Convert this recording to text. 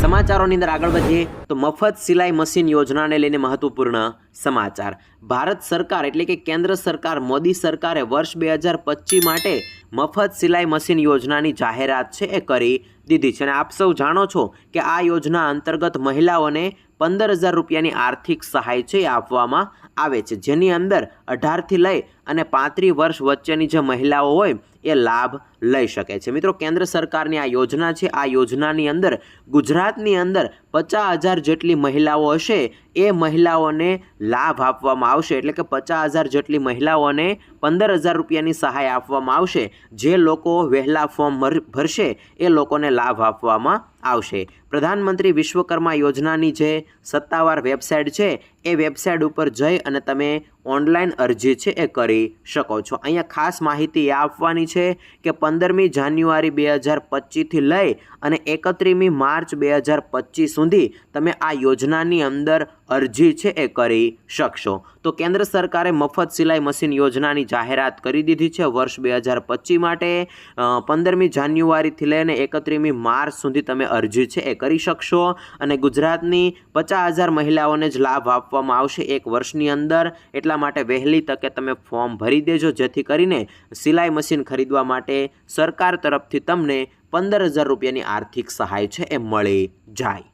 સમાચારોની અંદર આગળ વધીએ તો મફત સિલાઈ મશીન યોજનાને લઈને મહત્વપૂર્ણ સમાચાર. ભારત સરકાર એટલે કે કેન્દ્ર સરકાર, મોદી સરકારે વર્ષ બે હજાર પચીસ માટે મફત સિલાઈ મશીન યોજનાની જાહેરાત છે એ કરી દીધી છે. અને આપ સૌ જાણો છો કે આ યોજના અંતર્ગત મહિલાઓને પંદર હજાર રૂપિયાની આર્થિક સહાય છે એ આપવામાં આવે છે. જેની અંદર અઢારથી લઈ અને પાંત્રીસ વર્ષ વચ્ચેની જે મહિલાઓ હોય એ લાભ લઈ શકે છે. મિત્રો, કેન્દ્ર સરકારની આ યોજના છે. આ યોજનાની અંદર, ગુજરાતની અંદર પચાસ હજાર જેટલી મહિલાઓ હશે. એ મહિલાઓને લાભ આપવામાં આવશે. એટલે કે પચાસ હજાર જેટલી મહિલાઓને પંદર હજાર રૂપિયાની સહાય આપવામાં આવશે. જે લોકો વહેલા ફોર્મ ભર- ભરશે, એ લોકોને લાભ આપવામાં આવશે. પ્રધાનમંત્રી વિશ્વકર્મા યોજનાની જે સત્તાવાર વેબસાઇટ છે, એ વેબસાઇટ ઉપર જઈ અને તમે ઓનલાઈન અરજી છે એ કરી શકો છો. અહીંયા ખાસ માહિતી એ આપવાની છે કે પંદરમી જાન્યુઆરી બે હજાર પચીસથી લઈ અને એકત્રીસમી માર્ચ બે હજાર પચીસ સુધી તમે આ યોજનાની અંદર અરજી છે એ કરી શકશો. તો કેન્દ્ર સરકારે મફત સિલાઈ મશીન યોજનાની જાહેરાત કરી દીધી છે. વર્ષ બે હજાર પચીસ માટે પંદરમી જાન્યુઆરીથી લઈને એકત્રીસમી માર્ચ સુધી તમે અરજી છે એ કરી શકશો. અને ગુજરાતની પચાસ હજાર મહિલાઓને જ લાભ આપવામાં આવશે એક વર્ષની અંદર. એટલા માટે વહેલી તકે તમે ફોર્મ ભરી દેજો. જેથી કરીને સિલાઈ મશીન ખરીદવા માટે સરકાર તરફથી તમને પંદર હજાર રૂપિયાની આર્થિક સહાય છે એ મળી જાય.